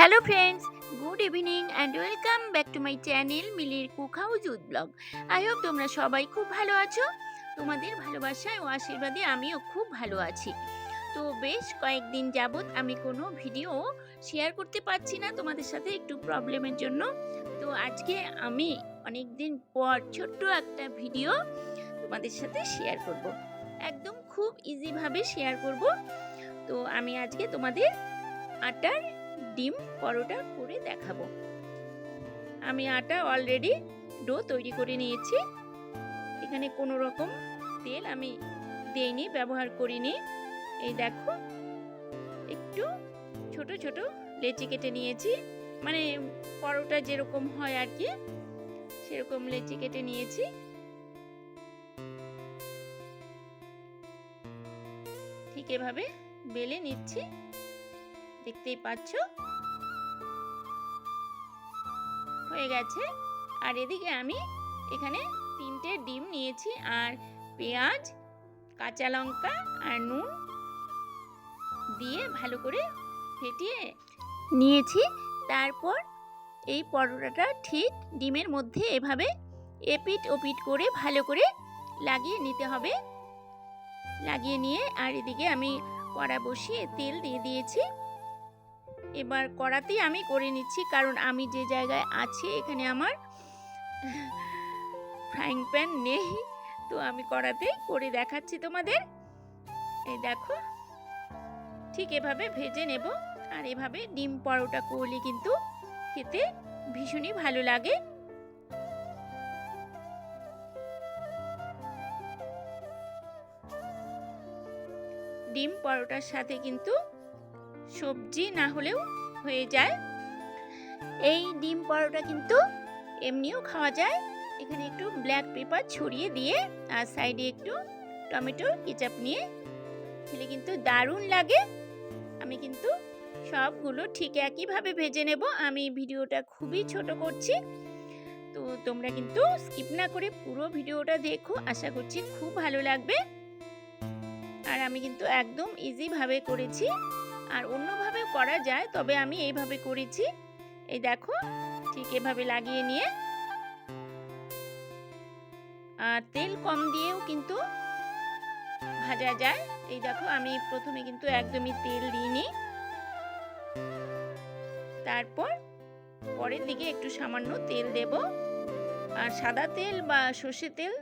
Hello friends good evening and welcome back to my channel মিলির cook house উড blog I hope তোমরা সবাই খুব ভালো আছো। তোমাদের ভালোবাসায় ও আশীর্বাদে আমিও খুব ভালো আছি। তো বেশ কয়েকদিন যাবৎ আমি কোনো ভিডিও শেয়ার করতে পারছি না তোমাদের সাথে একটু প্রবলেমের জন্য। তো আজকে আমি অনেক দিন পর ছোট্ট একটা ভিডিও তোমাদের সাথে শেয়ার করব। একদম খুব ইজিভাবে শেয়ার করব। তো আমি আজকে তোমাদের আটার ডিম পরোটা করে দেখাবো। আমি আটা অলরেডি ডো তৈরি করে নিয়েছি। এখানে কোনো রকম তেল আমি দেইনি, ব্যবহার করিনি। এই দেখো, একটু ছোট ছোট লেচি কেটে নিয়েছি। মানে পরোটা যেরকম হয় আর কি, সেরকম লেচি কেটে নিয়েছি। ঠিক এভাবে বেলে নিচ্ছি। দেখতেই পাচ্ছ? হয়ে গেছে। আর এদিকে আমি এখানে তিনটে ডিম নিয়েছি, আর পেঁয়াজ, কাঁচা লঙ্কা আর নুন দিয়ে ভালো করে ফেটিয়ে নিয়েছি। তারপর এই পরোটাটা ঠিক ডিমের মধ্যে এভাবে এপিট ওপিট করে ভালো করে লাগিয়ে নিতে হবে। লাগিয়ে নিয়ে আর এদিকে আমি কড়া বসিয়ে তেল দিয়ে দিয়েছি। এবার করাতেই আমি করে নিচ্ছি, কারণ আমি যে জায়গায় আছি এখানে আমার ফ্রাইং প্যান নেই, তো আমি করাতেই করে দেখাচ্ছি তোমাদের। এই দেখো, ঠিক এভাবে ভেজে নেব, আর এভাবে ডিম পরোটা করলে কিন্তু খেতে ভীষণই ভালো লাগে। ডিম পরোটার সাথে কিন্তু সবজি না হলেও হয়ে যায়। এই ডিম পরোটা কিন্তু এমনিও খাওয়া যায়। এখানে একটু ব্ল্যাক পেপার ছড়িয়ে দিয়ে আর সাইডে একটু টমেটো কেচাপ নিয়ে খেলে কিন্তু দারুণ লাগে। আমি কিন্তু সবগুলো ঠিক একইভাবে ভেজে নেব। আমি ভিডিওটা খুবই ছোট করছি। তো তোমরা কিন্তু স্কিপ না করে পুরো ভিডিওটা দেখো। আশা করছি খুব ভালো লাগবে। আর আমি কিন্তু একদম ইজিভাবে করেছি। আর অন্যভাবে করা যায়, তবে আমি এইভাবে করেছি। এই দেখো, ঠিক এভাবে লাগিয়ে নিয়ে। আর তেল কম দিয়েও কিন্তু ভাজা যায়। এই দেখো, আমি প্রথমে কিন্তু একদমই তেল দিইনি। তারপর পরের দিকে একটু সামান্য তেল দেব। আর সাদা তেল বা সর্ষে তেল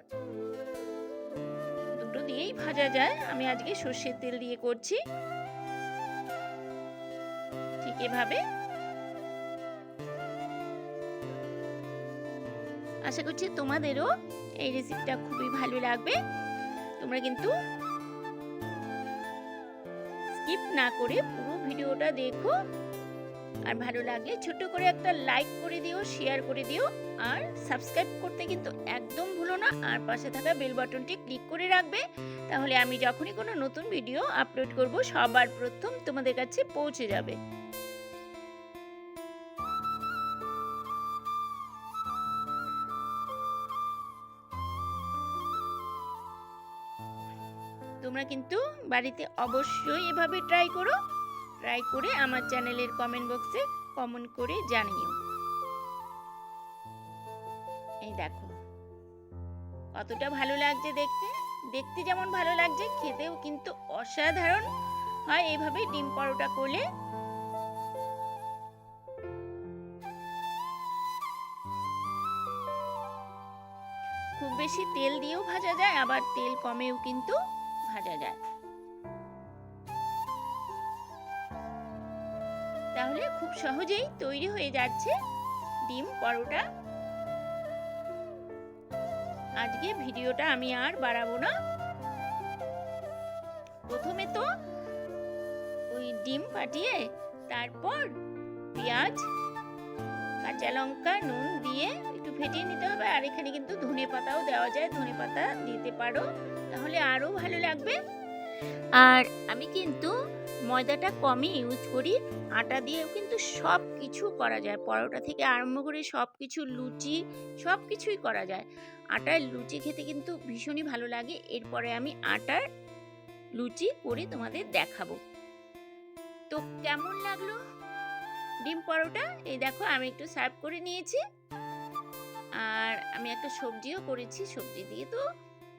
দুটো দিয়েই ভাজা যায়। আমি আজকে সর্ষের তেল দিয়ে করছি। এভাবে? আশা করছি তোমাদেরও এই রেসিপিটা খুবই ভালো লাগবে। তোমরা কিন্তু স্কিপ না করে পুরো ভিডিওটা দেখো। আর ভালো লাগলে ছোট করে একটা লাইক করে দিও শেয়ার করে দিও। আর সাবস্ক্রাইব করতে কিন্তু একদম ভুলো না। আর পাশে থাকা বেল বাটনটি ক্লিক করে রাখবে। তাহলে আমি যখনই কোনো নতুন ভিডিও আপলোড করব, সবার প্রথম তোমাদের কাছে পৌঁছে যাবে। তোমরা কিন্তু বাড়িতে অবশ্যই এভাবে ট্রাই করো। ট্রাই করে আমার চ্যানেলের কমেন্ট বক্সে কমেন্ট করে জানিও। এই দেখো। কতটা ভালো লাগছে দেখতে। দেখতে যেমন ভালো লাগছে, খেতেও কিন্তু অসাধারণ। হয় এইভাবে ডিম পরোটা করলে। খুব বেশি তেল দিয়েও ভাজা যায়, আবার তেল কমেও কিন্তু ভাজা যায়। তাহলে খুব সহজেই তৈরি হয়ে যাচ্ছে ডিম পরোটা। আজকে ভিডিওটা আমি আর বাড়াবো না। প্রথমে তো ওই ডিম ফাটিয়ে তারপর পেঁয়াজ, কাঁচা লঙ্কা, নুন দিয়ে একটু ফেটিয়ে নিতে হবে। আর এখানে কিন্তু ধনে পাতাও দেওয়া যায়। ধনে পাতা দিতে পারো। তাহলে আরও ভালো লাগবে। আর আমি কিন্তু ময়দাটা কমই ইউজ করি। আটা দিয়েও কিন্তু সব কিছু করা যায়। পরোটা থেকে আরম্ভ করে সব কিছু লুচি সব কিছুই করা যায়। আটার লুচি খেতে কিন্তু ভীষণই ভালো লাগে। এরপরে আমি আটার লুচি করে তোমাদের দেখাবো। তো কেমন লাগল ডিম পরোটা? এই দেখো, আমি একটু সার্ভ করে নিয়েছি। আর আমি একটা সবজিও করেছি। সবজি দিয়ে তো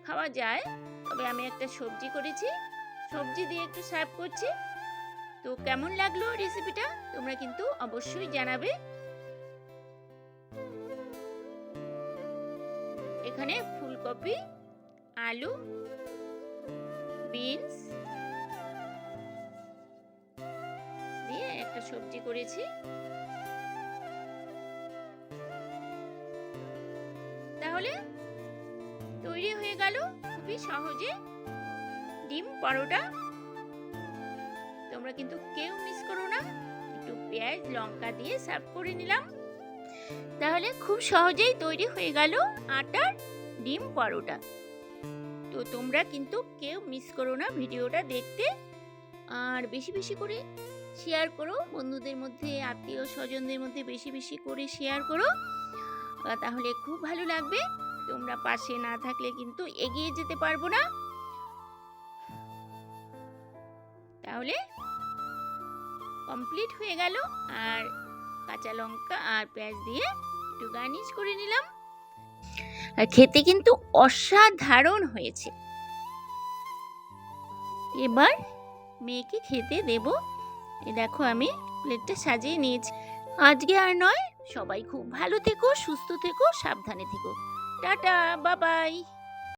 খাওয়া যায়। তবে আমি একটা সবজি করেছি। সবজি দিয়ে একটু সার্ভ করছি। তো কেমন লাগল রেসিপিটা তোমরা কিন্তু অবশ্যই জানাবে। এখানে ফুলকপি, আলু বিনস দিয়ে একটা সবজি করেছি। তাহলে তৈরি হয়ে গেল খুবই সহজে। ডিম, পরোটা। তোমরা কিন্তু কেউ মিস করো না। একটু পেঁয়াজ, লঙ্কা দিয়ে সার্ভ করে নিলাম। তাহলে খুব সহজেই তৈরি হয়ে গেল আটার ডিম, পরোটা। তো তোমরা কিন্তু কেউ মিস করো না ভিডিওটা দেখতে। আর বেশি বেশি করে শেয়ার করো। বন্ধুদের মধ্যে, আত্মীয় স্বজনদের মধ্যে বেশি বেশি করে শেয়ার করো। তাহলে খুব ভালো লাগবে। তোমরা পাশে না থাকলে কিন্তু এগিয়ে যেতে পারব না। তাহলে কমপ্লিট হয়ে গেল আর কাঁচা লঙ্কা আর পেঁয়াজ দিয়ে একটু গার্নিশ করে নিলাম। আর খেতে কিন্তু অসাধারণ হয়েছে। এবার মেয়েকে খেতে দেব। এ দেখো আমি প্লেটটা সাজিয়ে নিয়েছি। আজকে আর নয়, সবাই খুব ভালো থেকো, সুস্থ থেকো, সাবধানে থেকো। টাটা বাবাই।